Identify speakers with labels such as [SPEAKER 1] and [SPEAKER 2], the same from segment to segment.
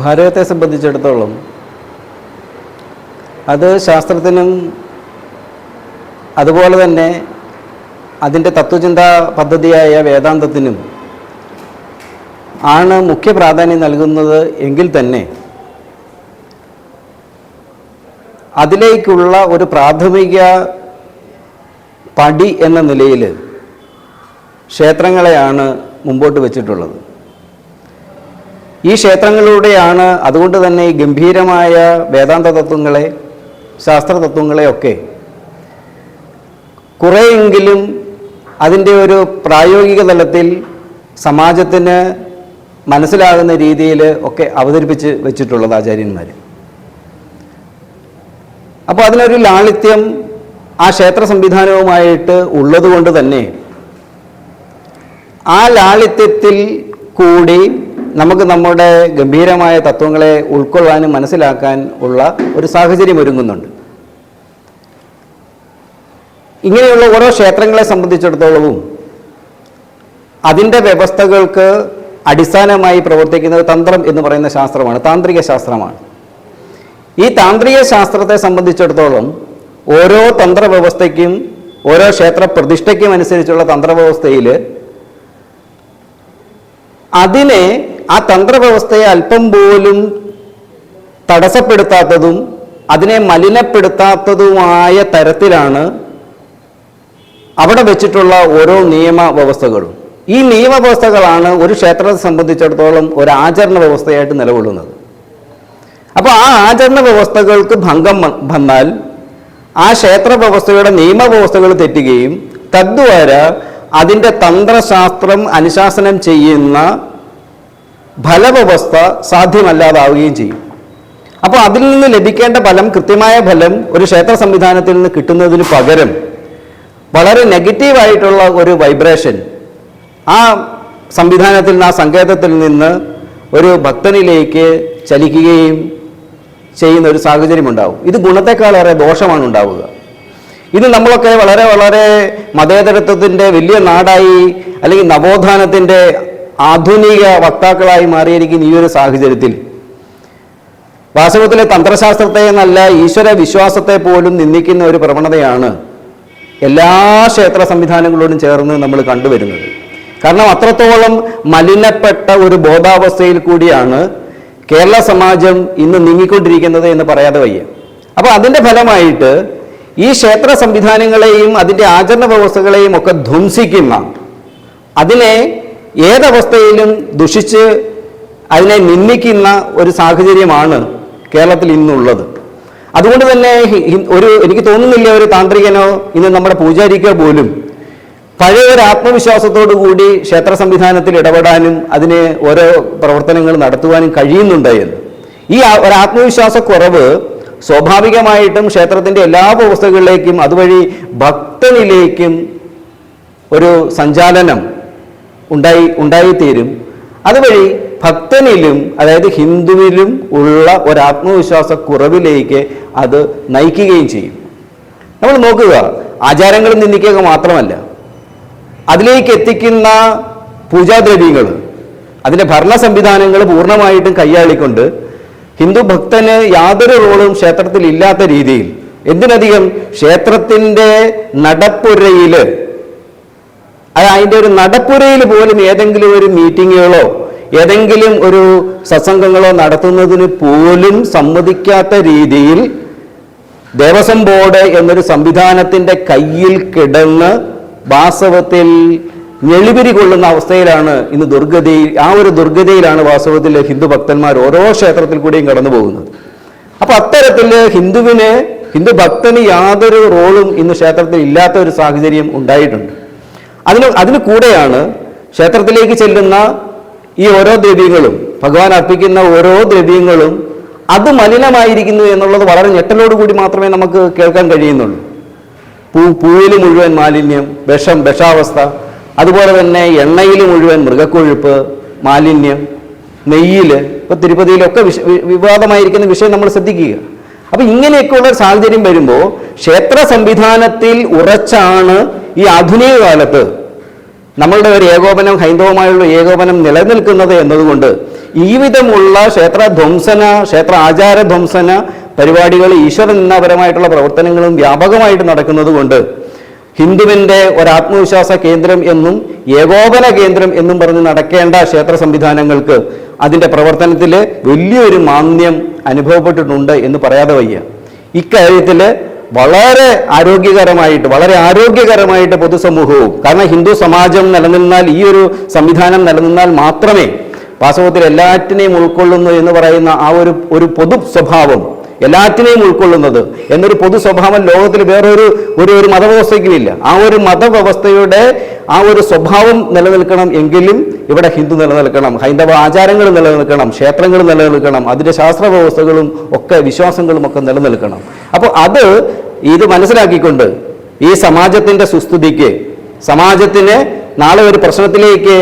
[SPEAKER 1] ഭാരതത്തെ സംബന്ധിച്ചിടത്തോളം അത് ശാസ്ത്രത്തിനും അതുപോലെ തന്നെ അതിന്റെ തത്വചിന്താ പദ്ധതിയായ വേദാന്തത്തിനും ആണ് മുഖ്യ പ്രാധാന്യം നൽകുന്നത് എങ്കിൽ തന്നെ അതിലേക്കുള്ള ഒരു പ്രാഥമിക പടി എന്ന നിലയിൽ ക്ഷേത്രങ്ങളെയാണ് മുമ്പോട്ട് വെച്ചിട്ടുള്ളത്. ഈ ക്ഷേത്രങ്ങളിലൂടെയാണ് അതുകൊണ്ട് തന്നെ ഈ ഗംഭീരമായ വേദാന്ത തത്വങ്ങളെ ശാസ്ത്ര തത്വങ്ങളെയൊക്കെ കുറേയെങ്കിലും അതിന്റെ ഒരു പ്രായോഗിക തലത്തിൽ സമാജത്തിന് മനസ്സിലാകുന്ന രീതിയിൽ ഒക്കെ അവതരിപ്പിച്ച് വെച്ചിട്ടുള്ളത് ആചാര്യന്മാർ അപ്പോൾ അതിനൊരു ലാളിത്യം ആ ക്ഷേത്ര സംവിധാനവുമായിട്ട് ഉള്ളതുകൊണ്ട് തന്നെ ആ ലാളിത്യത്തിൽ കൂടി നമുക്ക് നമ്മുടെ ഗംഭീരമായ തത്വങ്ങളെ ഉൾക്കൊള്ളാനും മനസ്സിലാക്കാൻ ഉള്ള ഒരു സാഹചര്യം ഒരുങ്ങുന്നുണ്ട്. ഇങ്ങനെയുള്ള ഓരോ ക്ഷേത്രങ്ങളെ സംബന്ധിച്ചിടത്തോളവും അതിന്റെ വ്യവസ്ഥകൾക്ക് അടിസ്ഥാനമായി പ്രവർത്തിക്കുന്നത് തന്ത്രം എന്ന് പറയുന്ന ശാസ്ത്രമാണ് താന്ത്രിക ശാസ്ത്രമാണ്. ഈ താന്ത്രിക ശാസ്ത്രത്തെ സംബന്ധിച്ചിടത്തോളം ഓരോ തന്ത്രവ്യവസ്ഥയ്ക്കും ഓരോ ക്ഷേത്ര പ്രതിഷ്ഠയ്ക്കും അനുസരിച്ചുള്ള തന്ത്രവ്യവസ്ഥയിൽ അതിനെ ആ തന്ത്രവ്യവസ്ഥയെ അല്പം പോലും തടസ്സപ്പെടുത്താത്തതും അതിനെ മലിനപ്പെടുത്താത്തതുമായ തരത്തിലാണ് അവിടെ വെച്ചിട്ടുള്ള ഓരോ നിയമ വ്യവസ്ഥകളും ഈ നിയമവ്യവസ്ഥകളാണ് ഒരു ക്ഷേത്രത്തെ സംബന്ധിച്ചിടത്തോളം ഒരു ആചരണ വ്യവസ്ഥയായിട്ട് നിലകൊള്ളുന്നത്. അപ്പോൾ ആ ആചരണ വ്യവസ്ഥകൾക്ക് ഭംഗം വന്നാൽ ആ ക്ഷേത്ര വ്യവസ്ഥയുടെ നിയമവ്യവസ്ഥകൾ തെറ്റുകയും തദ്വാര അതിന്റെ തന്ത്രശാസ്ത്രം അനുശാസനം ചെയ്യുന്ന ഫലവ്യവസ്ഥ സാധ്യമല്ലാതാവുകയും ചെയ്യും. അപ്പോൾ അതിൽ നിന്ന് ലഭിക്കേണ്ട ഫലം കൃത്യമായ ഫലം ഒരു ക്ഷേത്ര സംവിധാനത്തിൽ നിന്ന് കിട്ടുന്നതിന് പകരം വളരെ നെഗറ്റീവായിട്ടുള്ള ഒരു വൈബ്രേഷൻ ആ സംവിധാനത്തിൽ നിന്ന് ആ സങ്കേതത്തിൽ നിന്ന് ഒരു ഭക്തനിലേക്ക് ചലിക്കുകയും ചെയ്യുന്ന ഒരു സാഹചര്യം ഉണ്ടാവും. ഇത് ഗുണത്തെക്കാളേറെ ദോഷമാണ് ഉണ്ടാവുക. ഇത് നമ്മളൊക്കെ വളരെ വളരെ മതേതരത്വത്തിന്റെ വലിയ നാടായി അല്ലെങ്കിൽ നവോത്ഥാനത്തിന്റെ ആധുനിക വക്താക്കളായി മാറിയിരിക്കുന്ന ഈ ഒരു സാഹചര്യത്തിൽ വാസ്തവത്തിലെ തന്ത്രശാസ്ത്രത്തെ എന്നല്ല ഈശ്വര വിശ്വാസത്തെ പോലും നിന്ദിക്കുന്ന ഒരു പ്രവണതയാണ് എല്ലാ ക്ഷേത്ര സംവിധാനങ്ങളോടും ചേർന്ന് നമ്മൾ കണ്ടുവരുന്നത്. കാരണം അത്രത്തോളം മലിനപ്പെട്ട ഒരു ബോധാവസ്ഥയിൽ കൂടിയാണ് കേരള സമാജം ഇന്ന് നീങ്ങിക്കൊണ്ടിരിക്കുന്നത് എന്ന് പറയാതെ വയ്യ. അപ്പോൾ അതിന്റെ ഫലമായിട്ട് ഈ ക്ഷേത്ര സംവിധാനങ്ങളെയും അതിന്റെ ആചരണ വ്യവസ്ഥകളെയും ഒക്കെ ധ്വംസിക്കുന്ന അതിനെ ഏതവസ്ഥയിലും ദുഷിച്ച് അതിനെ നിന്ദിക്കുന്ന ഒരു സാഹചര്യമാണ് കേരളത്തിൽ ഇന്നുള്ളത്. അതുകൊണ്ട് തന്നെ ഒരു എനിക്ക് തോന്നുന്നില്ല ഒരു താന്ത്രികനോ ഇന്ന് നമ്മുടെ പൂജാരിക്കോ പോലും പഴയ ഒരു ആത്മവിശ്വാസത്തോടു കൂടി ക്ഷേത്ര സംവിധാനത്തിൽ ഇടപെടാനും അതിന് ഓരോ പ്രവർത്തനങ്ങൾ നടത്തുവാനും കഴിയുന്നുണ്ട് എന്ന്. ഈ ഒരു ആത്മവിശ്വാസക്കുറവ് സ്വാഭാവികമായിട്ടും ക്ഷേത്രത്തിന്റെ എല്ലാ വ്യവസ്ഥകളിലേക്കും അതുവഴി ഭക്തനിലേക്കും ഒരു സഞ്ചാലനം ഉണ്ടായി ഉണ്ടായിത്തീരും. അതുവഴി ഭക്തനിലും അതായത് ഹിന്ദുവിലും ഉള്ള ഒരു ആത്മവിശ്വാസ കുറവിലേക്ക് അത് നയിക്കുകയും ചെയ്യും. നമ്മൾ നോക്കുക ആചാരങ്ങൾ നിന്ദിക്കുക മാത്രമല്ല അതിലേക്ക് എത്തിക്കുന്ന പൂജാദ്രവ്യങ്ങൾ അതിന്റെ ഭരണ സംവിധാനങ്ങൾ പൂർണമായിട്ടും കൈയാളിക്കൊണ്ട് ഹിന്ദു ഭക്തന് യാതൊരു റോളും ക്ഷേത്രത്തിൽ ഇല്ലാത്ത രീതിയിൽ എന്തിനധികം ക്ഷേത്രത്തിന്റെ നടപ്പുരയിൽ അത് അതിന്റെ ഒരു നടപ്പുരയിൽ പോലും ഏതെങ്കിലും ഒരു മീറ്റിങ്ങുകളോ ഏതെങ്കിലും ഒരു സത്സംഗങ്ങളോ നടത്തുന്നതിന് പോലും സമ്മതിക്കാത്ത രീതിയിൽ ദേവസ്വം ബോർഡ് എന്നൊരു സംവിധാനത്തിന്റെ കയ്യിൽ കിടന്ന് വാസ്തവത്തിൽ ഞെളിപിരി കൊള്ളുന്ന അവസ്ഥയിലാണ് ഇന്ന് ദുർഗതി ആ ഒരു ദുർഗതിയിലാണ് വാസ്തവത്തിൽ ഹിന്ദു ഭക്തന്മാർ ഓരോ ക്ഷേത്രത്തിൽ കൂടിയും കടന്നു പോകുന്നത്. അപ്പൊ അത്തരത്തിൽ ഹിന്ദുവിന് ഹിന്ദു ഭക്തന് യാതൊരു റോളും ഇന്ന് ക്ഷേത്രത്തിൽ ഇല്ലാത്ത ഒരു സാഹചര്യം ഉണ്ടായിട്ടുണ്ട്. അതിന് അതിന് കൂടെയാണ് ക്ഷേത്രത്തിലേക്ക് ചെല്ലുന്ന ഈ ഓരോ ദ്രവ്യങ്ങളും ഭഗവാൻ അർപ്പിക്കുന്ന ഓരോ ദ്രവ്യങ്ങളും അത് മലിനമായിരിക്കുന്നു എന്നുള്ളത് വളരെ ഞെട്ടലോടുകൂടി മാത്രമേ നമുക്ക് കേൾക്കാൻ കഴിയുന്നുള്ളൂ. പൂ പൂവിൽ മുഴുവൻ മാലിന്യം വിഷം വിഷാവസ്ഥ അതുപോലെ തന്നെ എണ്ണയിൽ മുഴുവൻ മൃഗക്കൊഴുപ്പ് മാലിന്യം നെയ്യിൽ ഇപ്പോൾ തിരുപ്പതിയിലൊക്കെ വിഷ വിവാദമായിരിക്കുന്ന വിഷയം നമ്മൾ ശ്രദ്ധിക്കുക. അപ്പോൾ ഇങ്ങനെയൊക്കെയുള്ള സാഹചര്യം വരുമ്പോൾ ക്ഷേത്ര സംവിധാനത്തിൽ ഉറച്ചാണ് ഈ ആധുനിക കാലത്ത് നമ്മളുടെ ഒരു ഏകോപനം ഹൈന്ദവമായുള്ള ഏകോപനം നിലനിൽക്കുന്നത് എന്നതുകൊണ്ട് ഈ വിധമുള്ള ക്ഷേത്രധ്വംസന ക്ഷേത്ര ആചാരധ്വംസന പരിപാടികൾ ഈശ്വര നിന്നാപരമായിട്ടുള്ള പ്രവർത്തനങ്ങളും വ്യാപകമായിട്ട് നടക്കുന്നത് കൊണ്ട് ഹിന്ദുവിന്റെ ഒരാത്മവിശ്വാസ കേന്ദ്രം എന്നും ഏകോപന കേന്ദ്രം എന്നും പറഞ്ഞ് നടക്കേണ്ട ക്ഷേത്ര സംവിധാനങ്ങൾക്ക് അതിന്റെ പ്രവർത്തനത്തിൽ വലിയൊരു മാന്ദ്യം അനുഭവപ്പെട്ടിട്ടുണ്ട് എന്ന് പറയാതെ വയ്യ. ഇക്കാര്യത്തിൽ വളരെ ആരോഗ്യകരമായിട്ട് വളരെ ആരോഗ്യകരമായിട്ട് പൊതുസമൂഹവും കാരണം ഹിന്ദു സമാജം നിലനിന്നാൽ ഈ ഒരു സംവിധാനം നിലനിന്നാൽ മാത്രമേ വാസ്തവത്തിൽ എല്ലാറ്റിനെയും ഉൾക്കൊള്ളുന്നു എന്ന് പറയുന്ന ആ ഒരു ഒരു പൊതു സ്വഭാവം എല്ലാറ്റിനെയും ഉൾക്കൊള്ളുന്നത് എന്നൊരു പൊതു സ്വഭാവം ലോകത്തിൽ വേറൊരു ഒരു ഒരു മതവ്യവസ്ഥയ്ക്കുമില്ല. ആ ഒരു മതവ്യവസ്ഥയുടെ ആ ഒരു സ്വഭാവം നിലനിൽക്കണം എങ്കിലും ഇവിടെ ഹിന്ദു നിലനിൽക്കണം ഹൈന്ദവ ആചാരങ്ങൾ നിലനിൽക്കണം ക്ഷേത്രങ്ങൾ നിലനിൽക്കണം അതിന്റെ ശാസ്ത്ര വ്യവസ്ഥകളും ഒക്കെ വിശ്വാസങ്ങളും ഒക്കെ നിലനിൽക്കണം. അപ്പോൾ അത് ഇത് മനസ്സിലാക്കിക്കൊണ്ട് ഈ സമാജത്തിന്റെ സുസ്ഥിതിക്ക് സമാജത്തിന് നാളെ ഒരു പ്രശ്നത്തിലേക്ക്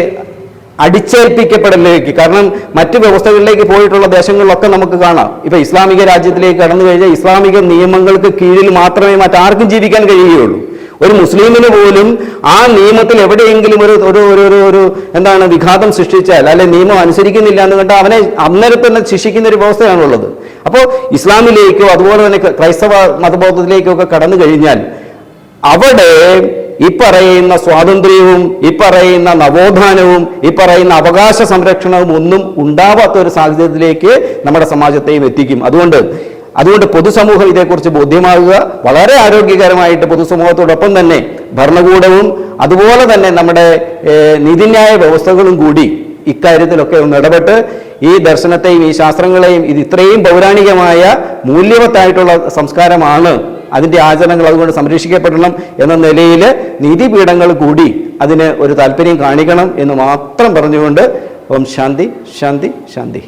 [SPEAKER 1] അടിച്ചേൽപ്പിക്കപ്പെടലേക്ക് കാരണം മറ്റു വ്യവസ്ഥകളിലേക്ക് പോയിട്ടുള്ള ദേശങ്ങളിലൊക്കെ നമുക്ക് കാണാം. ഇപ്പൊ ഇസ്ലാമിക രാജ്യത്തിലേക്ക് കടന്നു കഴിഞ്ഞാൽ ഇസ്ലാമിക നിയമങ്ങൾക്ക് കീഴിൽ മാത്രമേ മറ്റാർക്കും ജീവിക്കാൻ കഴിയുകയുള്ളൂ. ഒരു മുസ്ലിമിന് പോലും ആ നിയമത്തിൽ എവിടെയെങ്കിലും ഒരു ഒരു ഒരു എന്താണ് വിഘാതം സൃഷ്ടിച്ചാൽ അല്ലെ നിയമം അനുസരിക്കുന്നില്ല എന്ന് കണ്ടാൽ അവനെ അന്നേരം തന്നെ ശിക്ഷിക്കുന്ന ഒരു വ്യവസ്ഥയാണുള്ളത് അപ്പോൾ ഇസ്ലാമിലേക്കോ അതുപോലെ തന്നെ ക്രൈസ്തവ മതബോധത്തിലേക്കോ ഒക്കെ കടന്നു കഴിഞ്ഞാൽ അവിടെ ഈ പറയുന്ന സ്വാതന്ത്ര്യവും ഈ പറയുന്ന നവോത്ഥാനവും ഈ പറയുന്ന അവകാശ സംരക്ഷണവും ഒന്നും ഉണ്ടാവാത്ത ഒരു സാഹചര്യത്തിലേക്ക് നമ്മുടെ സമാജത്തെയും എത്തിക്കും. അതുകൊണ്ട് അതുകൊണ്ട് പൊതുസമൂഹം ഇതേക്കുറിച്ച് ബോധ്യമാകുക. വളരെ ആരോഗ്യകരമായിട്ട് പൊതുസമൂഹത്തോടൊപ്പം തന്നെ ഭരണകൂടവും അതുപോലെ തന്നെ നമ്മുടെ നീതിന്യായ വ്യവസ്ഥകളും കൂടി ഇക്കാര്യത്തിലൊക്കെ ഒന്ന് ഇടപെട്ട് ഈ ദർശനത്തെയും ഈ ശാസ്ത്രങ്ങളെയും ഇത് ഇത്രയും പൗരാണികമായ മൂല്യവത്തായിട്ടുള്ള സംസ്കാരമാണ് അതിന്റെ ആചരണങ്ങൾ അതുകൊണ്ട് സംരക്ഷിക്കപ്പെടണം എന്ന നിലയിൽ നീതിപീഠങ്ങൾ കൂടി അതിന് ഒരു താല്പര്യം കാണിക്കണം എന്ന് മാത്രം പറഞ്ഞുകൊണ്ട് ഓം ശാന്തി ശാന്തി ശാന്തി